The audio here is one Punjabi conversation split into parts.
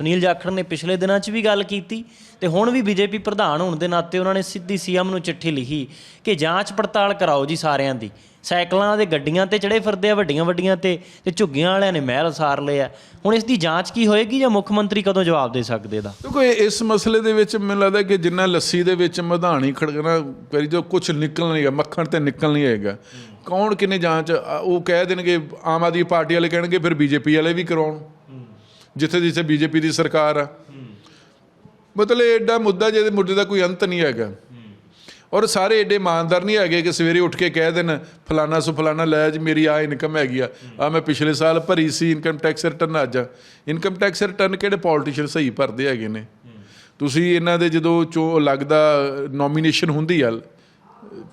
ਸੁਨੀਲ ਜਾਖੜ ਨੇ ਪਿਛਲੇ ਦਿਨਾਂ 'ਚ ਵੀ ਗੱਲ ਕੀਤੀ ਤੇ ਹੁਣ ਵੀ ਬੀਜੇਪੀ ਪ੍ਰਧਾਨ ਹੋਣ ਦੇ ਨਾਤੇ ਉਹਨਾਂ ਨੇ ਸਿੱਧੀ ਸੀਐਮ ਨੂੰ ਚਿੱਠੀ ਲਿਖੀ ਕਿ ਜਾਂਚ ਪੜਤਾਲ ਕਰਾਓ ਜੀ ਸਾਰਿਆਂ ਦੀ। ਸਾਈਕਲਾਂ ਦੇ ਗੱਡੀਆਂ ਤੇ ਚੜੇ ਫਿਰਦੇ ਆ, ਵੱਡੀਆਂ ਵੱਡੀਆਂ ਤੇ ਤੇ ਝੁੱਗੀਆਂ ਵਾਲਿਆਂ ਨੇ ਮਹਿਲ ਸਾਰ ਲਏ ਆ। ਹੁਣ ਇਸ ਦੀ ਜਾਂਚ ਕੀ ਹੋਏਗੀ ਜਾਂ ਮੁੱਖ ਮੰਤਰੀ ਕਦੋਂ ਜਵਾਬ ਦੇ ਸਕਦੇ ਦਾ? ਕਿਉਂਕਿ ਇਹ- ਇਸ ਮਸਲੇ ਦੇ ਵਿੱਚ ਮੈਨੂੰ ਲੱਗਦਾ ਕਿ ਜਿੰਨਾ ਲੱਸੀ ਦੇ ਵਿੱਚ ਮਧਾਣੀ ਖੜਕਣਾ ਕਰੀ ਜੋ ਕੁਝ ਨਿਕਲ ਨਹੀਂ ਹੈ ਮੱਖਣ ਤੇ ਨਿਕਲ ਨਹੀਂ ਹੈਗਾ। ਕੌਣ ਕਿੰਨੇ ਜਾਂਚ ਉਹ ਕਹਿ ਦੇਣਗੇ, ਆਮ ਆਦਮੀ ਪਾਰਟੀ ਵਾਲੇ ਕਹਿਣਗੇ, ਫਿਰ ਬੀਜੇਪੀ ਵਾਲੇ ਵੀ ਕਰਾਉਣ। ਜਿੱਥੇ ਜਿੱਥੇ ਬੀਜੇਪੀ ਦੀ ਸਰਕਾਰ ਆ। ਮਤਲਬ ਐਡਾ ਮੁੱਦਾ ਜਿਹਦੇ ਮੁੱਦੇ ਦਾ ਕੋਈ ਅੰਤ ਨਹੀਂ ਹੈਗਾ। ਔਰ ਸਾਰੇ ਐਡੇ ਇਮਾਨਦਾਰ ਨਹੀਂ ਹੈਗੇ ਕਿ ਸਵੇਰੇ ਉੱਠ ਕੇ ਕਹਿ ਦੇਣ, ਫਲਾਨਾ ਸੋ ਫਲਾਨਾ ਲੈ ਜੀ, ਮੇਰੀ ਆ ਇਨਕਮ ਹੈਗੀ ਆ। ਆ ਮੈਂ ਪਿਛਲੇ ਸਾਲ ਭਰੀ ਸੀ ਇਨਕਮ ਟੈਕਸ ਰਿਟਰਨ ਅੱਜ ਇਨਕਮ ਟੈਕਸ ਰਿਟਰਨ ਕਿਹੜੇ ਪੋਲੀਟੀਸ਼ੀਅਨ ਸਹੀ ਭਰਦੇ ਹੈਗੇ ਨੇ? ਤੁਸੀਂ ਇਹਨਾਂ ਦੇ ਜਦੋਂ ਚੋ ਲੱਗਦਾ ਨੋਮੀਨੇਸ਼ਨ ਹੁੰਦੀ ਆ,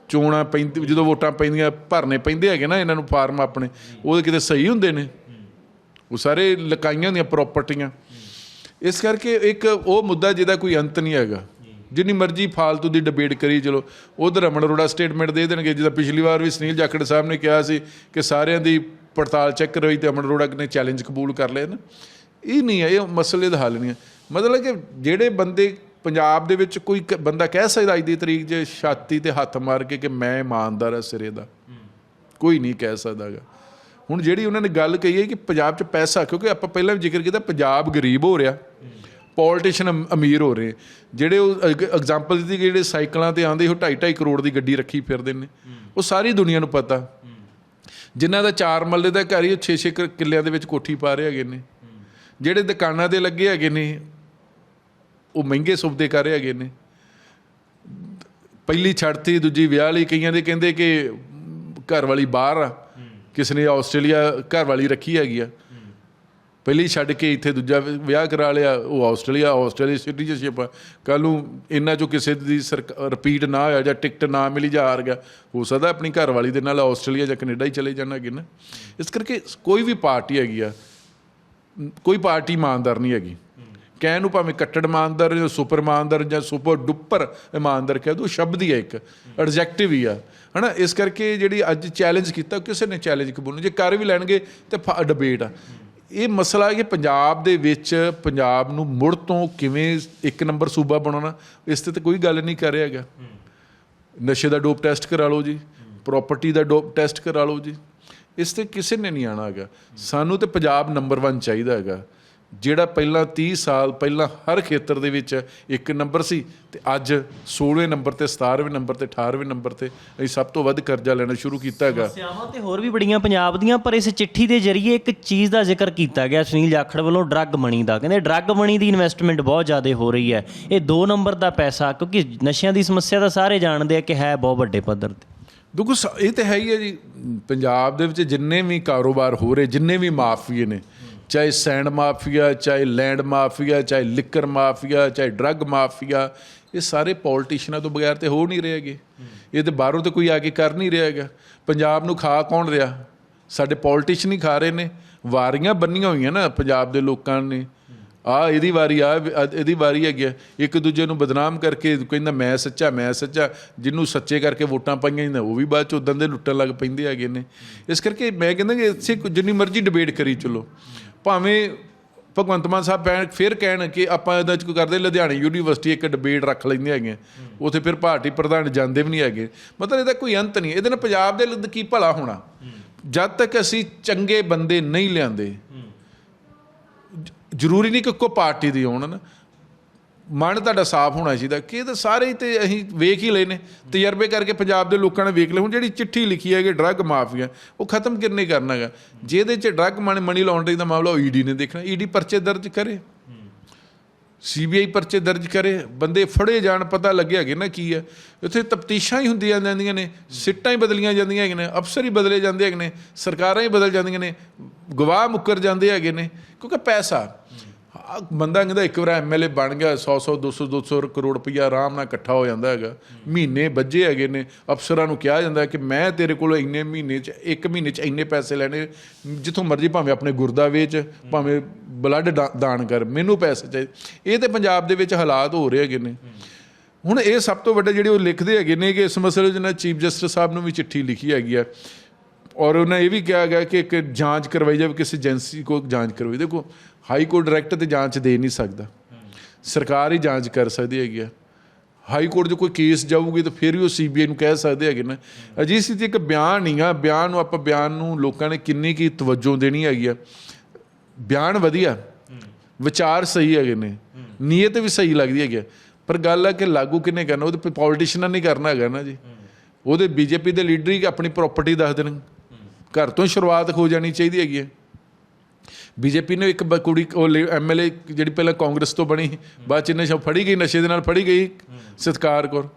ਚੋਣਾਂ ਪੈਂਦੀ, ਜਦੋਂ ਵੋਟਾਂ ਪੈਂਦੀਆਂ, ਭਰਨੇ ਪੈਂਦੇ ਹੈਗੇ ਨਾ ਇਹਨਾਂ ਨੂੰ ਫਾਰਮ ਆਪਣੇ ਉਹ ਕਿਤੇ ਸਹੀ ਹੁੰਦੇ ਨੇ? ਉਹ ਸਾਰੇ ਲਕਾਈਆਂ ਦੀਆਂ ਪ੍ਰਾਪਰਟੀਆਂ ਇਸ ਕਰਕੇ ਇੱਕ ਉਹ ਮੁੱਦਾ ਜਿਹਦਾ ਕੋਈ ਅੰਤ ਨਹੀਂ ਹੈਗਾ। ਜਿੰਨੀ ਮਰਜ਼ੀ ਫਾਲਤੂ ਦੀ ਡਿਬੇਟ ਕਰੀ ਚਲੋ। ਉਧਰ ਅਮਨ ਅਰੋੜਾ ਸਟੇਟਮੈਂਟ ਦੇ ਦੇਣਗੇ ਜਿੱਦਾਂ ਪਿਛਲੀ ਵਾਰ ਵੀ ਸੁਨੀਲ ਜਾਖੜ ਸਾਹਿਬ ਨੇ ਕਿਹਾ ਸੀ ਕਿ ਸਾਰਿਆਂ ਦੀ ਪੜਤਾਲ ਚੈੱਕ ਕਰਵਾਈ ਤੇ ਅਮਨ ਅਰੋੜਾ ਨੇ ਚੈਲੰਜ ਕਬੂਲ ਕਰ ਲਿਆ ਨਾ। ਇਹ ਨਹੀਂ ਹੈ, ਇਹ ਮਸਲੇ ਦਾ ਹੱਲ ਨਹੀਂ ਹੈ। ਮਤਲਬ ਕਿ ਜਿਹੜੇ ਬੰਦੇ ਪੰਜਾਬ ਦੇ ਵਿੱਚ ਕੋਈ ਕ- ਬੰਦਾ ਕਹਿ ਸਕਦਾ ਅੱਜ ਦੀ ਤਰੀਕ 'ਚ ਛਾਤੀ ਤੇ ਹੱਥ ਮਾਰ ਕੇ ਕਿ ਮੈਂ ਇਮਾਨਦਾਰ ਹਾਂ ਸਿਰੇ ਦਾ। ਕੋਈ ਨਹੀਂ ਕਹਿ ਸਕਦਾਗਾ ਹੁਣ ਜਿਹੜੀ ਉਹਨਾਂ ਨੇ ਗੱਲ ਕਹੀ ਹੈ ਕਿ ਪੰਜਾਬ 'ਚ ਪੈਸਾ, ਕਿਉਂਕਿ ਆਪਾਂ ਪਹਿਲਾਂ ਵੀ ਜ਼ਿਕਰ ਕੀਤਾ ਪੰਜਾਬ ਗਰੀਬ ਹੋ ਰਿਹਾ ਪੋਲੀਟੀਸ਼ੀਅਨ ਅਮੀਰ ਹੋ ਰਹੇ, ਜਿਹੜੇ ਉਹ ਐਗਜ਼ਾਮਪਲ ਦਿੱਤੀ ਜਿਹੜੇ ਸਾਈਕਲਾਂ ਤੇ ਆਉਂਦੇ, ਉਹ 2.5 ਕਰੋੜ ਦੀ ਗੱਡੀ ਰੱਖੀ ਫਿਰਦੇ ਨੇ, ਉਹ ਸਾਰੀ ਦੁਨੀਆ ਨੂੰ ਪਤਾ। ਜਿਨ੍ਹਾਂ ਦਾ ਚਾਰ ਮੱਲੇ ਦਾ ਘਰ ਹੀ 6-6 ਕਿੱਲਿਆਂ ਦੇ ਵਿੱਚ ਕੋਠੀ ਪਾ ਰਹੇ ਹੈਗੇ ਨੇ। ਜਿਹੜੇ ਦੁਕਾਨਾਂ ਤੇ ਲੱਗੇ ਹੈਗੇ ਨੇ, ਉਹ ਮਹਿੰਗੇ ਸੁਬਦੇ ਕਰ ਰਹੇ ਹੈਗੇ ਨੇ। ਪਹਿਲੀ ਛੱਡਤੀ ਦੂਜੀ ਵਿਆਹ ਲਈ ਕਈਆਂ ਦੇ ਕਹਿੰਦੇ ਕਿ ਘਰ ਵਾਲੀ ਬਾਹਰ ਆ। ਕਿਸ ਨੇ ਆਸਟ੍ਰੇਲੀਆ ਘਰ ਵਾਲੀ ਰੱਖੀ ਹੈਗੀ ਆ। ਪਹਿਲੀ ਛੱਡ ਕੇ ਇੱਥੇ ਦੂਜਾ ਵਿਆਹ ਕਰਾ ਲਿਆ, ਉਹ ਆਸਟ੍ਰੇਲੀਆ ਆਸਟ੍ਰੇਲੀਆ ਸਿਟੀਜ਼ਨਸ਼ਿਪ ਕੱਲ ਨੂੰ ਇਹਨਾਂ ਚੋਂ ਕਿਸੇ ਦੀ ਰਿਪੀਟ ਨਾ ਹੋਇਆ ਜਾਂ ਟਿਕਟ ਨਾ ਮਿਲੀ ਜਾਂ ਹਾਰ ਗਿਆ, ਹੋ ਸਕਦਾ ਆਪਣੀ ਘਰ ਵਾਲੀ ਦੇ ਨਾਲ ਆਸਟ੍ਰੇਲੀਆ ਜਾਂ ਕੈਨੇਡਾ ਹੀ ਚਲੇ ਜਾਣਾ ਕਿ ਨਾ। ਇਸ ਕਰਕੇ ਕੋਈ ਵੀ ਪਾਰਟੀ ਹੈਗੀ ਆ, ਕੋਈ ਪਾਰਟੀ ਇਮਾਨਦਾਰ ਨਹੀਂ ਹੈਗੀ। ਕਹਿਣ ਨੂੰ ਭਾਵੇਂ ਕੱਟੜ ਇਮਾਨਦਾਰ ਜਾਂ ਸੁਪਰ ਇਮਾਨਦਾਰ ਜਾਂ ਸੁਪਰ ਡੁੱਪਰ ਇਮਾਨਦਾਰ ਕਹਿ ਦੋ, ਸ਼ਬਦ ਹੀ ਹੈ ਇੱਕ ਐਡਜੈਕਟਿਵ ਹੀ ਆ। ਹਨਾ? ਇਸ ਕਰਕੇ ਜਿਹੜੀ ਅੱਜ ਚੈਲੰਜ ਕੀਤਾ, ਕਿਸੇ ਨੇ ਚੈਲੰਜ ਕਬੂਲ ਜੇ ਕਰ ਵੀ ਲੈਣਗੇ, ਤੇ ਡਿਬੇਟ ਆ। ਇਹ ਮਸਲਾ ਹੈ ਕਿ ਪੰਜਾਬ ਦੇ ਵਿੱਚ, ਪੰਜਾਬ ਨੂੰ ਮੁੜ ਤੋਂ ਕਿਵੇਂ ਇੱਕ ਨੰਬਰ ਸੂਬਾ ਬਣਾਉਣਾ, ਇਸ ਤੇ ਤਾਂ ਕੋਈ ਗੱਲ ਨਹੀਂ ਕਰ ਰਿਹਾ ਹੈਗਾ। ਨਸ਼ੇ ਦਾ ਡੋਪ ਟੈਸਟ ਕਰਾ ਲਓ ਜੀ ਪ੍ਰਾਪਰਟੀ ਦਾ ਡੋਪ ਟੈਸਟ ਕਰਾ ਲਓ ਜੀ। ਇਸ ਤੇ ਕਿਸੇ ਨੇ ਨਹੀਂ ਆਣਾ ਹੈਗਾ। ਸਾਨੂੰ ਤੇ ਪੰਜਾਬ ਨੰਬਰ 1 ਚਾਹੀਦਾ ਹੈਗਾ। ਜਿਹੜਾ ਪਹਿਲਾਂ 30 ਸਾਲ ਪਹਿਲਾਂ ਹਰ ਖੇਤਰ ਦੇ ਵਿੱਚ ਇੱਕ ਨੰਬਰ ਸੀ ਤੇ ਅੱਜ 16ਵੇਂ ਨੰਬਰ ਤੇ 17ਵੇਂ ਨੰਬਰ ਤੇ 18ਵੇਂ ਨੰਬਰ ਤੇ ਅਸੀਂ ਸਭ ਤੋਂ ਵੱਧ ਕਰਜ਼ਾ ਲੈਣਾ ਸ਼ੁਰੂ ਕੀਤਾ ਹੈਗਾ। ਸਮੱਸਿਆਵਾਂ ਤੇ ਹੋਰ ਵੀ ਬੜੀਆਂ ਪੰਜਾਬ ਦੀਆਂ ਪਰ ਇਸ ਚਿੱਠੀ ਦੇ ਜ਼ਰੀਏ ਇੱਕ ਚੀਜ਼ ਦਾ ਜ਼ਿਕਰ ਕੀਤਾ ਗਿਆ। ਸੁਨੀਲ ਜਾਖੜ ਵੱਲੋਂ ਡਰੱਗ ਮਨੀ ਦਾ ਕਹਿੰਦੇ ਡਰੱਗ ਮਨੀ ਦੀ ਇਨਵੈਸਟਮੈਂਟ ਬਹੁਤ ਜ਼ਿਆਦਾ ਹੋ ਰਹੀ ਹੈ। ਇਹ 2 ਨੰਬਰ ਦਾ ਪੈਸਾ ਕਿਉਂਕਿ ਨਸ਼ਿਆਂ ਦੀ ਸਮੱਸਿਆ ਤਾਂ ਸਾਰੇ ਜਾਣਦੇ ਆ ਕਿ ਹੈ ਬਹੁਤ ਵੱਡੇ ਪੱਧਰ ਤੇ। ਦੇਖੋ ਇਹ ਤਾਂ ਹੈ ਹੀ ਹੈ ਜੀ। ਪੰਜਾਬ ਦੇ ਵਿੱਚ ਜਿੰਨੇ ਵੀ ਕਾਰੋਬਾਰ ਹੋ ਰਹੇ ਜਿੰਨੇ ਵੀ ਮਾਫੀਏ ਨੇ ਚਾਹੇ ਸੈਂਡ ਮਾਫੀਆ, ਚਾਹੇ ਲੈਂਡ ਮਾਫੀਆ, ਚਾਹੇ ਲਿਕਰ ਮਾਫੀਆ, ਚਾਹੇ ਡਰੱਗ ਮਾਫੀਆ, ਇਹ ਸਾਰੇ ਪੋਲੀਟੀਸ਼ੀਅਨਾਂ ਤੋਂ ਬਗੈਰ ਤੇ ਹੋ ਨਹੀਂ ਰਹੇ ਹੈਗੇ। ਇਹ ਤੇ ਬਾਹਰੋਂ ਤੇ ਕੋਈ ਆ ਕੇ ਕਰ ਨਹੀਂ ਰਿਹਾ ਹੈਗਾ। ਪੰਜਾਬ ਨੂੰ ਖਾ ਕੌਣ ਰਿਹਾ? ਸਾਡੇ ਪੋਲੀਟੀਸ਼ੀਅਨ ਹੀ ਖਾ ਰਹੇ ਨੇ। ਵਾਰੀਆਂ ਬੰਨੀਆਂ ਹੋਈਆਂ ਨਾ ਪੰਜਾਬ ਦੇ ਲੋਕਾਂ ਨੇ। ਆ, ਇਹਦੀ ਵਾਰੀ ਆ, ਇਹਦੀ ਵਾਰੀ ਹੈਗੀ ਆ। ਇੱਕ ਦੂਜੇ ਨੂੰ ਬਦਨਾਮ ਕਰਕੇ ਕਹਿੰਦਾ, ਮੈਂ ਸੱਚਾ ਮੈਂ ਸੱਚਾ। ਜਿਹਨੂੰ ਸੱਚੇ ਕਰਕੇ ਵੋਟਾਂ ਪਾਈਆਂ ਜਾਂਦਾ ਉਹ ਵੀ ਬਾਅਦ ਚ ਉਦੋਂ ਦੇ ਲੁੱਟਣ ਲੱਗ ਪੈਂਦੇ ਹੈਗੇ ਨੇ। ਇਸ ਕਰਕੇ ਮੈਂ ਕਹਿੰਦਾ ਕਿ ਇੱਥੇ ਜਿੰਨੀ ਮਰਜ਼ੀ ਡਿਬੇਟ ਕਰੀ ਚਲੋ। ਭਾਵੇਂ ਭਗਵੰਤ ਮਾਨ ਸਾਹਿਬ ਪੈਣ ਫਿਰ ਕਹਿਣ ਕਿ ਆਪਾਂ ਇਹਦਾ ਚ ਕੋਈ ਕਰਦੇ ਲੁਧਿਆਣਾ ਯੂਨੀਵਰਸਿਟੀ ਇੱਕ ਡਿਬੇਟ ਰੱਖ ਲੈਂਦੇ ਹੈਗੇ। ਉੱਥੇ ਫਿਰ ਪਾਰਟੀ ਪ੍ਰਧਾਨ ਜਾਂਦੇ ਵੀ ਨਹੀਂ ਹੈਗੇ। ਮਤਲਬ ਇਹਦਾ ਕੋਈ ਅੰਤ ਨਹੀਂ। ਇਹਦੇ ਨਾਲ ਪੰਜਾਬ ਦੇ ਲਈ ਕੀ ਭਲਾ ਹੋਣਾ? ਜਦ ਤੱਕ ਅਸੀਂ ਚੰਗੇ ਬੰਦੇ ਨਹੀਂ ਲਿਆਂਦੇ ਜ਼ਰੂਰੀ ਨਹੀਂ ਕਿ ਇੱਕੋ ਪਾਰਟੀ ਦੀ ਹੋਣ ਨਾ। ਮਨ ਤੁਹਾਡਾ ਸਾਫ਼ ਹੋਣਾ ਚਾਹੀਦਾ। ਕਿ ਇਹ ਤਾਂ ਸਾਰੇ ਹੀ ਤੇ ਅਸੀਂ ਵੇਖ ਹੀ ਲਏ ਨੇ। ਤਜਰਬੇ ਕਰਕੇ ਪੰਜਾਬ ਦੇ ਲੋਕਾਂ ਨੇ ਵੇਖ ਲਏ। ਹੁਣ ਜਿਹੜੀ ਚਿੱਠੀ ਲਿਖੀ ਹੈ ਕਿ ਡਰੱਗ ਮਾਫੀਆ, ਉਹ ਖਤਮ ਕਿਰਨੇ ਕਰਨਾ ਹੈਗਾ? ਜਿਹਦੇ 'ਚ ਡਰੱਗ ਮਨੀ ਮਨੀ ਲਾਉਂਡਰਿੰਗ ਦਾ ਮਾਮਲਾ, ਉਹ ਈਡੀ ਨੇ ਦੇਖਣਾ। ਈਡੀ ਪਰਚੇ ਦਰਜ ਕਰੇ। ਸੀਬੀਆਈ ਪਰਚੇ ਦਰਜ ਕਰੇ। ਬੰਦੇ ਫੜੇ ਜਾਣ, ਪਤਾ ਲੱਗਿਆ ਕਿ ਨਾ ਕੀ ਹੈ। ਉੱਥੇ ਤਫਤੀਸ਼ਾਂ ਹੀ ਹੁੰਦੀਆਂ ਜਾਂਦੀਆਂ ਨੇ। ਸਿੱਟਾਂ ਹੀ ਬਦਲੀਆਂ ਜਾਂਦੀਆਂ ਹੈਗੀਆਂ ਨੇ। ਅਫਸਰ ਹੀ ਬਦਲੇ ਜਾਂਦੇ ਹੈਗੇ ਨੇ। ਸਰਕਾਰਾਂ ਹੀ ਬਦਲ ਜਾਂਦੀਆਂ ਨੇ। ਗਵਾਹ ਮੁੱਕਰ ਜਾਂਦੇ ਹੈਗੇ ਨੇ। ਕਿਉਂਕਿ ਪੈਸਾ ਬੰਦਾ ਕਹਿੰਦਾ ਇੱਕ ਵਾਰ ਐਮਐਲਏ ਬਣ ਗਿਆ 100 100 200 200 ਕਰੋੜ ਰੁਪਈਆ ਆਰਾਮ ਨਾਲ ਇਕੱਠਾ ਹੋ ਜਾਂਦਾ ਹੈਗਾ। ਮਹੀਨੇ ਵੱਜੇ ਹੈਗੇ ਨੇ। ਅਫਸਰਾਂ ਨੂੰ ਕਿਹਾ ਜਾਂਦਾ ਕਿ ਮੈਂ ਤੇਰੇ ਕੋਲ ਇੰਨੇ ਮਹੀਨੇ 'ਚ, ਇੱਕ ਮਹੀਨੇ 'ਚ ਇੰਨੇ ਪੈਸੇ ਲੈਣੇ, ਜਿੱਥੋਂ ਮਰਜ਼ੀ ਭਾਵੇਂ ਆਪਣੇ ਗੁਰਦਾ ਵੇਚ ਭਾਵੇਂ ਬਲੱਡ ਦਾਨ ਕਰ, ਮੈਨੂੰ ਪੈਸੇ ਚਾਹੀਦੇ ਇਹ ਤੇ ਪੰਜਾਬ ਦੇ ਵਿੱਚ ਹਾਲਾਤ ਹੋ ਰਹੇ ਹੈਗੇ ਨੇ। ਹੁਣ ਇਹ ਸਭ ਤੋਂ ਵੱਡਾ ਜਿਹੜੇ ਉਹ ਲਿਖਦੇ ਹੈਗੇ ਨੇ ਕਿ ਇਸ ਮਸਲੇ 'ਚ ਨਾ ਚੀਫ ਜਸਟਿਸ ਸਾਹਿਬ ਨੂੰ ਵੀ ਚਿੱਠੀ ਲਿਖੀ ਹੈਗੀ ਆ ਔਰ ਉਹਨਾਂ ਇਹ ਵੀ ਕਿਹਾ ਗਿਆ ਕਿ ਇੱਕ ਜਾਂਚ ਕਰਵਾਈ ਜਾਵੇ, ਕਿਸੇ ਏਜੰਸੀ ਕੋ ਜਾਂਚ ਕਰਵਾਈ। ਦੇਖੋ, ਹਾਈ ਕੋਰਟ ਡਾਇਰੈਕਟ ਤੇ ਜਾਂਚ ਦੇ ਨਹੀਂ ਸਕਦਾ। ਸਰਕਾਰ ਹੀ ਜਾਂਚ ਕਰ ਸਕਦੀ ਹੈਗੀ ਆ। ਹਾਈ ਕੋਰਟ 'ਚ ਕੋਈ ਕੇਸ ਜਾਊਗੀ ਤਾਂ ਫਿਰ ਵੀ ਉਹ ਸੀਬੀਆਈ ਨੂੰ ਕਹਿ ਸਕਦੇ ਹੈਗੇ ਨਾ। ਅਜਿਹੀ ਸਥਿਤੀ ਇੱਕ ਬਿਆਨ ਹੀ ਆ। ਬਿਆਨ ਨੂੰ ਆਪਾਂ, ਬਿਆਨ ਨੂੰ ਲੋਕਾਂ ਨੇ ਕਿੰਨੀ ਕੀ ਤਵੱਜੋ ਦੇਣੀ ਹੈਗੀ ਆ। ਬਿਆਨ ਵਧੀਆ। ਵਿਚਾਰ ਸਹੀ ਹੈਗੇ ਨੇ। ਨੀਅਤ ਵੀ ਸਹੀ ਲੱਗਦੀ ਹੈਗੀ ਆ। ਪਰ ਗੱਲ ਆ ਕਿ ਲਾਗੂ ਕਿੰਨੇ ਕਰਨਾ? ਉਹਦੇ ਪੋਲੀਟੀਸ਼ੀਅਨਾਂ ਨਹੀਂ ਕਰਨਾ ਹੈਗਾ ਨਾ ਜੀ। ਉਹਦੇ ਬੀਜੇਪੀ ਦੇ ਲੀਡਰ ਹੀ ਆਪਣੀ ਪ੍ਰਾਪਰਟੀ ਦੱਸ ਦੇਣਗੇ। ਘਰ ਤੋਂ ਹੀ ਸ਼ੁਰੂਆਤ ਹੋ ਜਾਣੀ ਚਾਹੀਦੀ ਹੈਗੀ ਹੈ। ਬੀਜੇਪੀ ਨੇ ਇੱਕ ਬ- ਕੁੜੀ, ਉਹ ਐਮਐਲਏ ਜਿਹੜੀ ਪਹਿਲਾਂ ਕਾਂਗਰਸ ਤੋਂ ਬਣੀ, ਬਾਅਦ ਚ ਨਸ਼ਾ ਫੜੀ ਗਈ, ਨਸ਼ੇ ਦੇ ਨਾਲ ਫੜੀ ਗਈ, ਸਤਕਾਰ ਕੌਰ।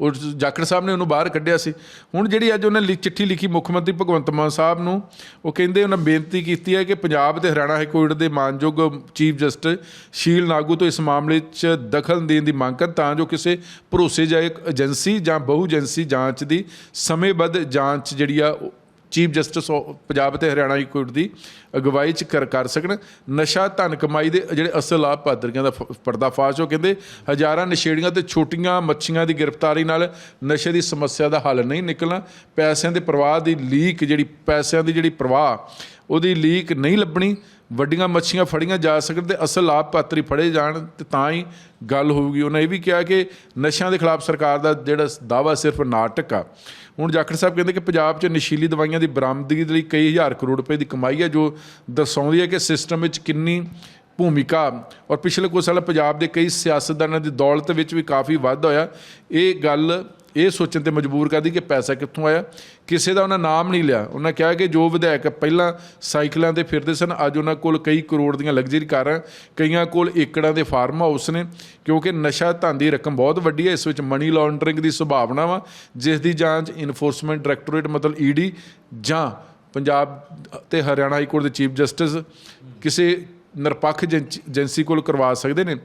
ਉਹ ਜਾਖੜ ਸਾਹਿਬ ਨੇ ਉਹਨੂੰ ਬਾਹਰ ਕੱਢਿਆ ਸੀ। ਹੁਣ ਜਿਹੜੀ ਅੱਜ ਉਹਨੇ ਲਿ- ਚਿੱਠੀ ਲਿਖੀ ਮੁੱਖ ਮੰਤਰੀ ਭਗਵੰਤ ਮਾਨ ਸਾਹਿਬ ਨੂੰ, ਉਹ ਕਹਿੰਦੇ ਉਹਨਾਂ ਬੇਨਤੀ ਕੀਤੀ ਹੈ ਕਿ ਪੰਜਾਬ ਤੇ ਹਰਿਆਣਾ ਹਾਈ ਕੋਰਟ ਦੇ ਮਾਨਯੋਗ ਚੀਫ ਜਸਟਿਸ ਸ਼ੀਲ ਨਾਗੂ ਤੋਂ ਇਸ ਮਾਮਲੇ 'ਚ ਦਖਲ ਦੇਣ ਦੀ ਮੰਗ ਕਰਨ, ਤਾਂ ਜੋ ਕਿਸੇ ਭਰੋਸੇਯੋਗ ਏਜੰਸੀ ਜਾਂ ਬਹੁ ਏਜੰਸੀ ਜਾਂਚ ਦੀ ਸਮੇਂਬੱਧ ਜਾਂਚ ਜਿਹੜੀ ਆ ਚੀਫ ਜਸਟਿਸ ਆਫ ਪੰਜਾਬ ਤੇ ਹਰਿਆਣਾ ਹਾਈ ਕੋਰਟ ਦੀ ਅਗਵਾਈ ਚ ਕਰ ਕਰ ਸਕਣ। ਨਸ਼ਾ, ਧਨ ਕਮਾਈ ਦੇ ਜਿਹੜੇ ਅਸਲ ਲਾਭ ਪਾਤਰੀਆਂ ਦਾ ਫ- ਪਰਦਾਫਾਸ਼ ਉਹ ਕਹਿੰਦੇ, ਹਜ਼ਾਰਾਂ ਨਸ਼ੇੜੀਆਂ ਤੇ ਛੋਟੀਆਂ ਮੱਛੀਆਂ ਦੀ ਗ੍ਰਿਫਤਾਰੀ ਨਾਲ ਨਸ਼ੇ ਦੀ ਸਮੱਸਿਆ ਦਾ ਹੱਲ ਨਹੀਂ ਨਿਕਲਣਾ। ਪੈਸਿਆਂ ਦੇ ਪ੍ਰਵਾਹ ਦੀ ਲੀਕ ਜਿਹੜੀ, ਪੈਸਿਆਂ ਦੀ ਜਿਹੜੀ ਪ੍ਰਵਾਹ, ਉਹਦੀ ਲੀਕ ਨਹੀਂ ਲੱਭਣੀ। ਵੱਡੀਆਂ ਮੱਛੀਆਂ ਫੜੀਆਂ ਜਾ ਸਕਣ ਤੇ ਅਸਲ ਲਾਭ ਪਾਤਰੀ ਫੜੇ ਜਾਣ ਤੇ ਤਾਂ ਹੀ ਗੱਲ ਹੋਊਗੀ। ਉਹਨਾਂ ਇਹ ਵੀ ਕਿਹਾ ਕਿ ਨਸ਼ਿਆਂ ਦੇ ਖਿਲਾਫ ਸਰਕਾਰ ਦਾ ਜਿਹੜਾ ਦਾਵਾ ਸਿਰਫ ਨਾਟਕ ਆ। ਹੁਣ ਜਾਖੜ ਸਾਹਿਬ ਕਹਿੰਦੇ ਕਿ ਪੰਜਾਬ 'ਚ ਨਸ਼ੀਲੀ ਦਵਾਈਆਂ ਦੀ ਬਰਾਮਦਗੀ ਲਈ ਕਈ ਹਜ਼ਾਰ ਕਰੋੜ ਰੁਪਏ ਦੀ ਕਮਾਈ ਹੈ ਜੋ ਦਰਸਾਉਂਦੀ ਹੈ ਕਿ ਸਿਸਟਮ ਵਿੱਚ ਕਿੰਨੀ ਭੂਮਿਕਾ ਔਰ ਪਿਛਲੇ ਕੁਝ ਸਾਲ ਪੰਜਾਬ ਦੇ ਕਈ ਸਿਆਸਤਦਾਨਾਂ ਦੀ ਦੌਲਤ ਵਿੱਚ ਵੀ ਕਾਫੀ ਵਾਧਾ ਹੋਇਆ। ਇਹ ਗੱਲ ਇਹ ਸੋਚਣ ਤੇ ਮਜਬੂਰ ਕਰਦੀ ਕਿ ਪੈਸਾ ਕਿੱਥੋਂ ਆਇਆ? ਕਿਸੇ ਦਾ ਉਹਨਾਂ ਨਾਮ ਨਹੀਂ ਲਿਆ। ਉਹਨਾਂ ਕਿਹਾ ਕਿ ਜੋ ਵਿਧਾਇਕ ਪਹਿਲਾਂ ਸਾਈਕਲਾਂ ਤੇ ਫਿਰਦੇ ਸਨ, ਅੱਜ ਉਹਨਾਂ ਕੋਲ ਕਈ ਕਰੋੜ ਦੀਆਂ ਲਗਜ਼ਰੀ ਕਾਰਾਂ, ਕਈਆਂ ਕੋਲ ਏਕੜਾਂ ਦੇ ਫਾਰਮ ਹਾਊਸ ਨੇ, ਕਿਉਂਕਿ ਨਸ਼ਾ ਧਨ ਦੀ ਰਕਮ ਬਹੁਤ ਵੱਡੀ ਹੈ। ਇਸ ਵਿੱਚ ਮਨੀ ਲਾਂਡਰਿੰਗ ਦੀ ਸੰਭਾਵਨਾ ਵਾ, ਜਿਸ ਦੀ ਜਾਂਚ ਇਨਫੋਰਸਮੈਂਟ ਡਾਇਰੈਕਟੋਰੇਟ ਮਤਲਬ ਈਡੀ ਜਾਂ ਪੰਜਾਬ ਤੇ ਹਰਿਆਣਾ ਹਾਈ ਕੋਰਟ ਦੇ ਚੀਫ ਜਸਟਿਸ ਕਿਸੇ ਨਿਰਪੱਖ ਏਜੰਸੀ ਕੋਲ ਕਰਵਾ ਸਕਦੇ ਨੇ।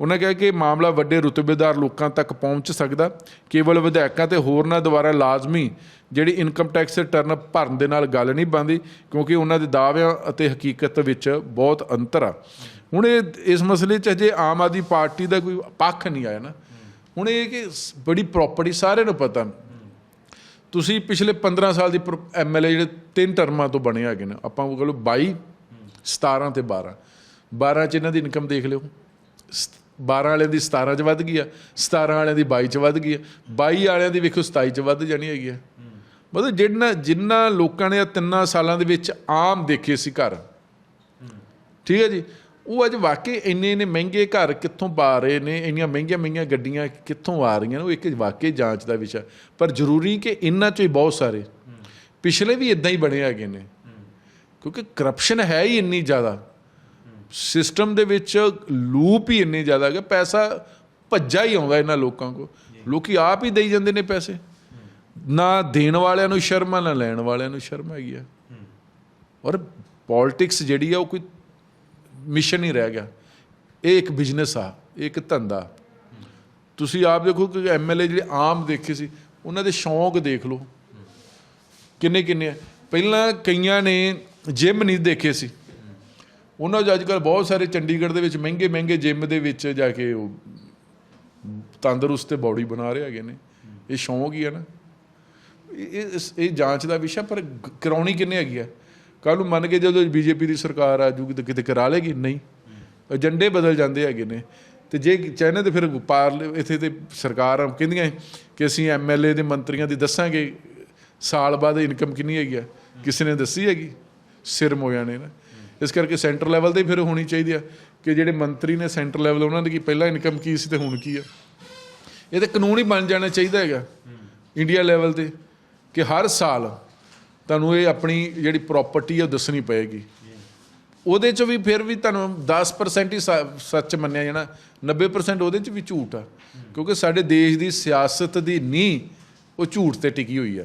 ਉਹਨਾਂ ਕਿਹਾ ਕਿ ਮਾਮਲਾ ਵੱਡੇ ਰੁਤਬੇਦਾਰ ਲੋਕਾਂ ਤੱਕ ਪਹੁੰਚ ਸਕਦਾ, ਕੇਵਲ ਵਿਧਾਇਕਾਂ ਤੇ ਹੋਰਨਾਂ ਦੁਆਰਾ ਲਾਜ਼ਮੀ ਜਿਹੜੀ ਇਨਕਮ ਟੈਕਸ ਰਿਟਰਨ ਭਰਨ ਦੇ ਨਾਲ ਗੱਲ ਨਹੀਂ ਬਣਦੀ, ਕਿਉਂਕਿ ਉਹਨਾਂ ਦੇ ਦਾਅਵਿਆਂ ਅਤੇ ਹਕੀਕਤ ਵਿੱਚ ਬਹੁਤ ਅੰਤਰ ਆ। ਹੁਣ ਇਹ, ਇਸ ਮਸਲੇ 'ਚ ਅਜੇ ਆਮ ਆਦਮੀ ਪਾਰਟੀ ਦਾ ਕੋਈ ਪੱਖ ਨਹੀਂ ਆਇਆ ਨਾ। ਹੁਣ ਇਹ ਕਿ ਬੜੀ ਪ੍ਰਾਪਰਟੀ ਸਾਰਿਆਂ ਨੂੰ ਪਤਾ। ਤੁਸੀਂ ਪਿਛਲੇ 15 ਸਾਲ ਦੀ ਐਮਐਲਏ ਜਿਹੜੇ ਤਿੰਨ ਟਰਮਾਂ ਤੋਂ ਬਣੇ ਹੈਗੇ ਨੇ, ਆਪਾਂ ਉਹ ਕਹ ਲਓ 22 17 ਤੇ 12 12 ਚ ਇਹਨਾਂ ਦੀ ਇਨਕਮ ਦੇਖ ਲਿਓ। ਸ- 12 ਵਾਲਿਆਂ ਦੀ 17 ਚ ਵੱਧ ਗਈ ਆ 17 ਵਾਲਿਆਂ ਦੀ 22 ਚ ਵੱਧ ਗਈ ਆ 22 ਵਾਲਿਆਂ ਦੀ ਵੇਖੋ 27 ਚ ਵੱਧ ਜਾਣੀ ਹੈਗੀ ਆ। ਮਤਲਬ ਜਿੰਨਾ ਜਿੰਨਾ ਲੋਕਾਂ ਨੇ ਤਿੰਨਾਂ ਸਾਲਾਂ ਦੇ ਵਿੱਚ ਆਮ ਦੇਖੇ ਸੀ ਘਰ। ਠੀਕ ਹੈ ਜੀ? ਉਹ ਅੱਜ ਵਾਕਈ ਇੰਨੇ ਇੰਨੇ ਮਹਿੰਗੇ ਘਰ ਕਿੱਥੋਂ ਪਾ ਰਹੇ ਨੇ, ਇੰਨੀਆਂ ਮਹਿੰਗੀਆਂ ਮਹਿੰਗੀਆਂ ਗੱਡੀਆਂ ਕਿੱਥੋਂ ਆ ਰਹੀਆਂ ਨੇ, ਉਹ ਇੱਕ ਵਾਕਈ ਜਾਂਚ ਦਾ ਵਿਸ਼ਾ। ਪਰ ਜ਼ਰੂਰੀ ਕਿ ਇਹਨਾਂ ਚੋਂ ਹੀ ਬਹੁਤ ਸਾਰੇ। ਪਿਛਲੇ ਵੀ ਇਦਾਂ ਹੀ ਬਣੇ ਹੈਗੇ ਨੇ। ਕਿਉਂਕਿ ਕਰਪਸ਼ਨ ਹੈ ਹੀ ਇੰਨੀ ਜ਼ਿਆਦਾ। ਸਿਸਟਮ ਦੇ ਵਿੱਚ ਲੂਪ ਹੀ ਇੰਨੇ ਜ਼ਿਆਦਾ ਹੈਗਾ ਪੈਸਾ ਭੱਜਾ ਹੀ ਆਉਂਦਾ ਇਹਨਾਂ ਲੋਕਾਂ ਕੋ ਲੋਕੀ ਆਪ ਹੀ ਦੇਈ ਜਾਂਦੇ ਨੇ ਪੈਸੇ। ਨਾ ਦੇਣ ਵਾਲਿਆਂ ਨੂੰ ਸ਼ਰਮ ਆ, ਨਾ ਲੈਣ ਵਾਲਿਆਂ ਨੂੰ ਸ਼ਰਮ ਹੈਗੀ ਆ। ਔਰ ਪੋਲਿਟਿਕਸ ਜਿਹੜੀ ਆ ਉਹ ਕੋਈ ਮਿਸ਼ਨ ਹੀ ਰਹਿ ਗਿਆ। ਇਹ ਇੱਕ ਬਿਜ਼ਨਸ ਆ ਇੱਕ ਧੰਦਾ। ਤੁਸੀਂ ਆਪ ਦੇਖੋ ਕਿ ਐਮਐਲਏ ਜਿਹੜੇ ਆਮ ਦੇਖੇ ਸੀ ਉਹਨਾਂ ਦੇ ਸ਼ੌਂਕ ਦੇਖ ਲਓ। ਕਿੰਨੇ ਕਿੰਨੇ ਆ। ਪਹਿਲਾਂ ਕਈਆਂ ਨੇ ਜਿਮ ਨਹੀਂ ਦੇਖੇ ਸੀ। ਉਹਨਾਂ 'ਚ ਅੱਜ ਕੱਲ੍ਹ ਬਹੁਤ ਸਾਰੇ ਚੰਡੀਗੜ੍ਹ ਦੇ ਵਿੱਚ ਮਹਿੰਗੇ ਮਹਿੰਗੇ ਜਿਮ ਦੇ ਵਿੱਚ ਜਾ ਕੇ ਉਹ ਤੰਦਰੁਸਤ ਤੇ ਬਾਡੀ ਬਣਾ ਰਹੇ ਹੈਗੇ ਨੇ। ਇਹ ਸ਼ੌਂਕ ਹੀ ਹੈ ਨਾ। ਇਹ ਇਹ- ਜਾਂਚ ਦਾ ਵਿਸ਼ਾ, ਪਰ ਗ- ਕਰਾਉਣੀ ਕਿੰਨੇ ਹੈਗੀ ਆ? ਕੱਲ ਨੂੰ ਮੰਨ ਕੇ ਜਦੋਂ ਬੀਜੇਪੀ ਦੀ ਸਰਕਾਰ ਆ ਜੂਗੀ ਤਾਂ ਕਿਤੇ ਕਰਾ ਲੇਗੀ? ਨਹੀਂ। ਏਜੰਡੇ ਬਦਲ ਜਾਂਦੇ ਹੈਗੇ ਨੇ। ਤੇ ਜੇ ਚਾਹਨੇ ਤੇ ਫਿਰ ਪਾਰਲੇ, ਇੱਥੇ ਤੇ ਸਰਕਾਰ ਕਹਿੰਦੀਆਂ ਕਿ ਅਸੀਂ ਐਮਐਲਏ ਦੇ ਮੰਤਰੀਆਂ ਦੀ ਦੱਸਾਂਗੇ। ਸਾਲ ਬਾਅਦ ਇਨਕਮ ਕਿੰਨੀ ਹੈਗੀ ਆ? ਕਿਸੇ ਨੇ ਦੱਸੀ ਹੈਗੀ? ਸਿਰ ਮੋਇਆ ਨੇ ਨਾ। ਇਸ ਕਰਕੇ ਸੈਂਟਰ ਲੈਵਲ ਤੇ ਫਿਰ ਹੋਣੀ ਚਾਹੀਦੀ ਆ ਕਿ ਜਿਹੜੇ ਮੰਤਰੀ ਨੇ ਸੈਂਟਰ ਲੈਵਲ ਉਹਨਾਂ ਦੀ ਕੀ ਪਹਿਲਾਂ ਇਨਕਮ ਕੀ ਸੀ ਤੇ ਹੁਣ ਕੀ ਆ। ਇਹ ਤੇ ਕਾਨੂੰਨ ਹੀ ਬਣ ਜਾਣਾ ਚਾਹੀਦਾ ਹੈਗਾ ਇੰਡੀਆ ਲੈਵਲ ਤੇ ਕਿ ਹਰ ਸਾਲ ਤੁਹਾਨੂੰ ਇਹ ਆਪਣੀ ਜਿਹੜੀ ਪ੍ਰਾਪਰਟੀ ਆ ਉਹ ਦੱਸਣੀ ਪਏਗੀ। ਉਹਦੇ ਚ ਵੀ ਫਿਰ ਵੀ ਤੁਹਾਨੂੰ 10% ਹੀ ਸ- ਸੱਚ ਮੰਨਿਆ ਜਾਣਾ 90% ਉਹਦੇ ਚ ਵੀ ਝੂਠ ਆ। ਕਿਉਂਕਿ ਸਾਡੇ ਦੇਸ਼ ਦੀ ਸਿਆਸਤ ਦੀ ਨੀਂਹ ਉਹ ਝੂਠ ਤੇ ਟਿਕੀ ਹੋਈ ਆ।